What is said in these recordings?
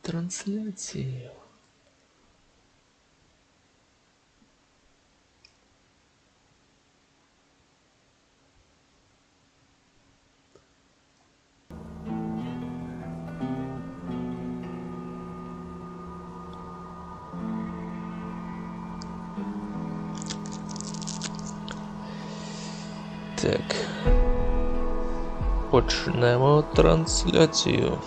трансляцію. Так. Почнемо трансляцію.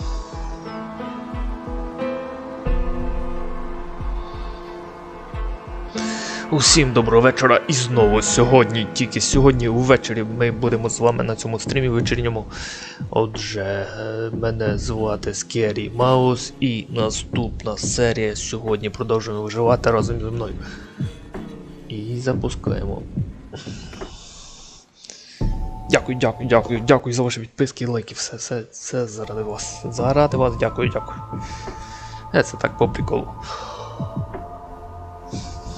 Усім доброго вечора і знову сьогодні, тільки сьогодні увечері ми будемо з вами на цьому стрімі вечірньому. Отже, е, мене звати Скері Маус і наступна серія сьогодні продовжуємо виживати разом зі мною. І запускаємо. Дякую, дякую, дякую, дякую за ваші підписки і лайки. Все, все, все заради вас. Заради вас, дякую, дякую. Е, Це так по приколу.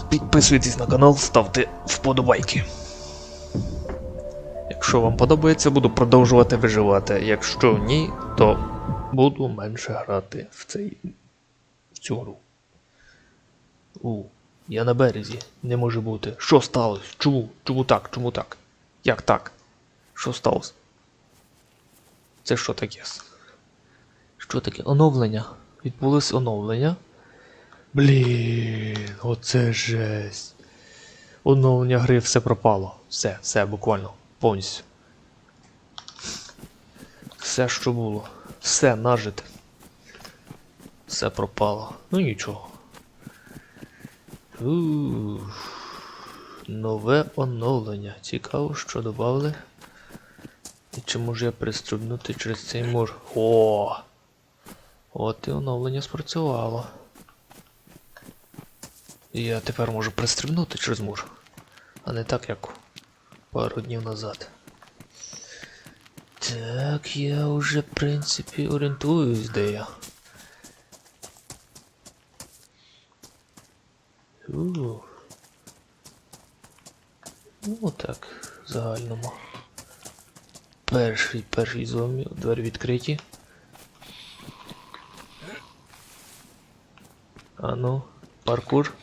Підписуйтесь на канал, ставте вподобайки. Якщо вам подобається, буду продовжувати виживати. Якщо ні, то буду менше грати в цей в цю гру. У, я на березі. Не може бути. Що сталося? Чому? Чому так? Чому так? Як так? Що сталося? Це що таке? Що таке? Оновлення. Відбулось оновлення. Блін, оце жесть. Оновлення гри все пропало. Все, все, буквально. Повністю. Все, що було. Все нажите. Все пропало. Ну нічого. Ух. Нове оновлення. Цікаво, що додали. І чи можу я пристрибнути через цей мур? О! От і оновлення спрацювало. Я тепер можу пристрибнути через мур. А не так, як пару днів назад. Так, я вже, в принципі, орієнтуюсь, де я. Ух. Ну так, в загальному. Перший, перший зомбі, двері відкриті. А ну, паркур.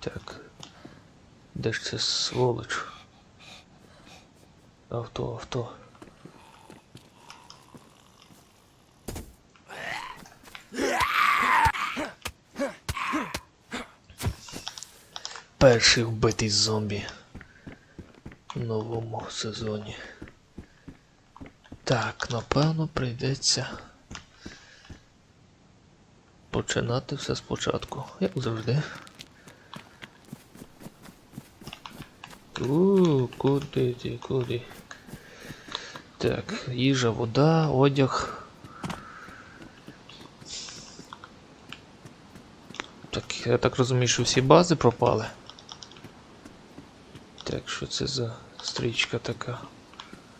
Так. Де ж це сволоч? Авто, авто. Перший вбитий зомбі в новому сезоні. Так, напевно, прийдеться починати все спочатку, як завжди. У, куди ти, куди? Так, їжа, вода, одяг. Так, я так розумію, що всі бази пропали. Так, що це за стрічка така?